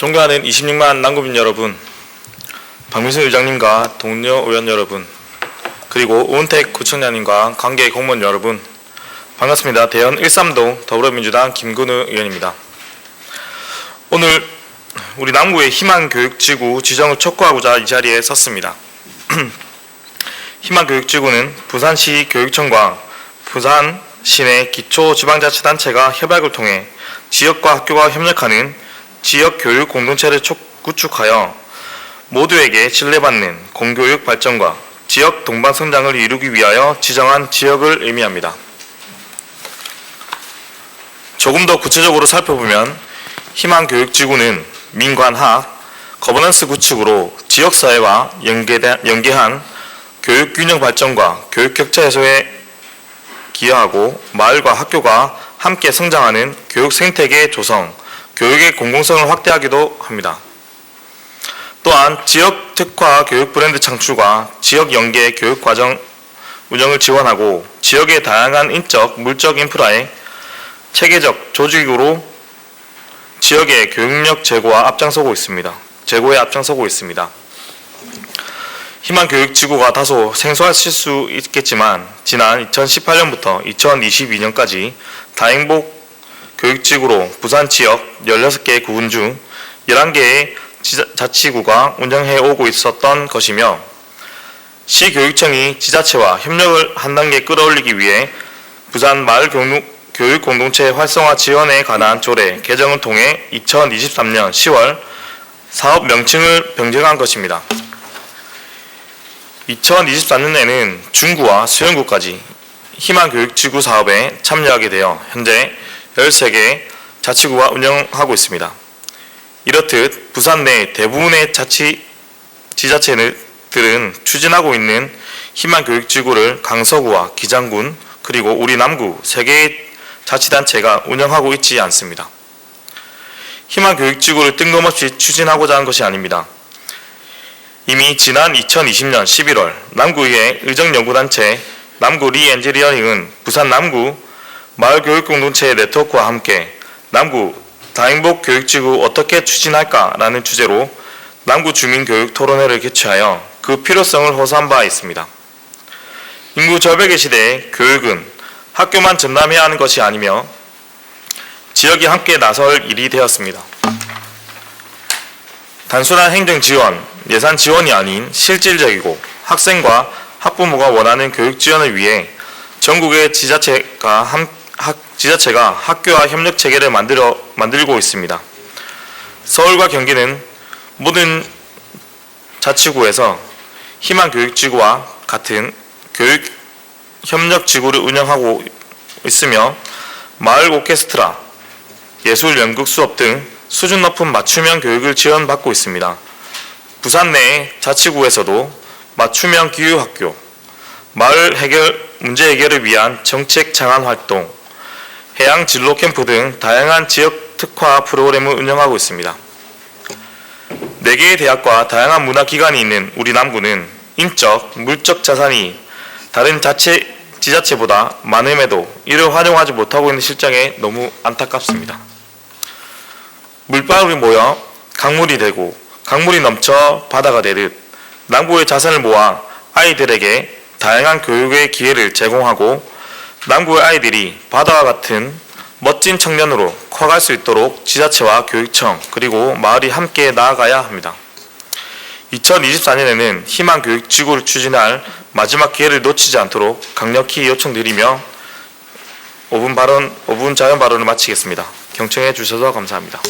존경하는 26만 남구민 여러분, 박민수 의장님과 동료 의원 여러분, 그리고 오은택 구청장님과 관계 공무원 여러분, 반갑습니다. 대연 13동 더불어민주당 김근우 의원입니다. 오늘 우리 남구의 희망교육지구 지정을 촉구하고자 이 자리에 섰습니다. 희망교육지구는 부산시 교육청과 부산 시내 기초지방자치단체가 협약을 통해 지역과 학교가 협력하는 지역 교육 공동체를 촉- 구축하여 모두에게 신뢰받는 공교육 발전과 지역 동반 성장을 이루기 위하여 지정한 지역을 의미합니다. 조금 더 구체적으로 살펴보면 희망 교육 지구는 민관학, 거버넌스 구축으로 지역 사회와 연계된- 연계한 교육 균형 발전과 교육 격차 해소에 기여하고 마을과 학교가 함께 성장하는 교육 생태계 조성, 교육의 공공성을 확대하기도 합니다. 또한 지역 특화 교육 브랜드 창출과 지역 연계 교육 과정 운영을 지원하고 지역의 다양한 인적, 물적 인프라의 체계적 조직으로 지역의 교육력 제고와 앞장서고 있습니다. 제고에 앞장서고 있습니다. 희망 교육 지구가 다소 생소하실 수 있겠지만 지난 2018년부터 2022년까지 다행복 교육지구로 부산 지역 16개 구군 중 11개의 자치구가 운영해 오고 있었던 것이며 시교육청이 지자체와 협력을 한 단계 끌어올리기 위해 부산 마을 교육 공동체 활성화 지원에 관한 조례 개정을 통해 2023년 10월 사업 명칭을 변경한 것입니다. 2024년에는 중구와 수영구까지 희망교육지구 사업에 참여하게 되어 현재 13개 자치구가 운영하고 있습니다. 이렇듯 부산 내 대부분의 자치 지자체들은 추진하고 있는 희망 교육 지구를 강서구와 기장군 그리고 우리 남구 세 개의 자치단체가 운영하고 있지 않습니다. 희망 교육 지구를 뜬금없이 추진하고자 한 것이 아닙니다. 이미 지난 2020년 11월 남구의 의정연구단체 남구 리엔지니어링은 부산 남구 마을교육공동체 네트워크와 함께 남구 다행복 교육지구 어떻게 추진할까라는 주제로 남구 주민교육 토론회를 개최하여 그 필요성을 호소한 바 있습니다. 인구 절벽의 시대에 교육은 학교만 전담해야 하는 것이 아니며 지역이 함께 나설 일이 되었습니다. 단순한 행정 지원, 예산 지원이 아닌 실질적이고 학생과 학부모가 원하는 교육 지원을 위해 전국의 지자체가 함, 학, 지자체가 학교와 협력 체계를 만들어 만들고 있습니다. 서울과 경기는 모든 자치구에서 희망 교육지구와 같은 교육 협력 지구를 운영하고 있으며 마을 오케스트라, 예술 연극 수업 등 수준 높은 맞춤형 교육을 지원받고 있습니다. 부산 내 자치구에서도 맞춤형 기후학교, 마을 해결 문제 해결을 위한 정책 창안 활동, 해양 진로 캠프 등 다양한 지역 특화 프로그램을 운영하고 있습니다. 4개의 대학과 다양한 문화기관이 있는 우리 남구는 인적, 물적 자산이 다른 자체, 지자체보다 많음에도 이를 활용하지 못하고 있는 실정에 너무 안타깝습니다. 물방울이 모여 강물이 되고 강물이 넘쳐 바다가 되듯 남구의 자산을 모아 아이들에게 다양한 교육의 기회를 제공하고 남구의 아이들이 바다와 같은 멋진 청년으로 커갈 수 있도록 지자체와 교육청 그리고 마을이 함께 나아가야 합니다. 2024년에는 희망 교육 지구를 추진할 마지막 기회를 놓치지 않도록 강력히 요청드리며 5분 발언, 5분 자연 발언을 마치겠습니다. 경청해 주셔서 감사합니다.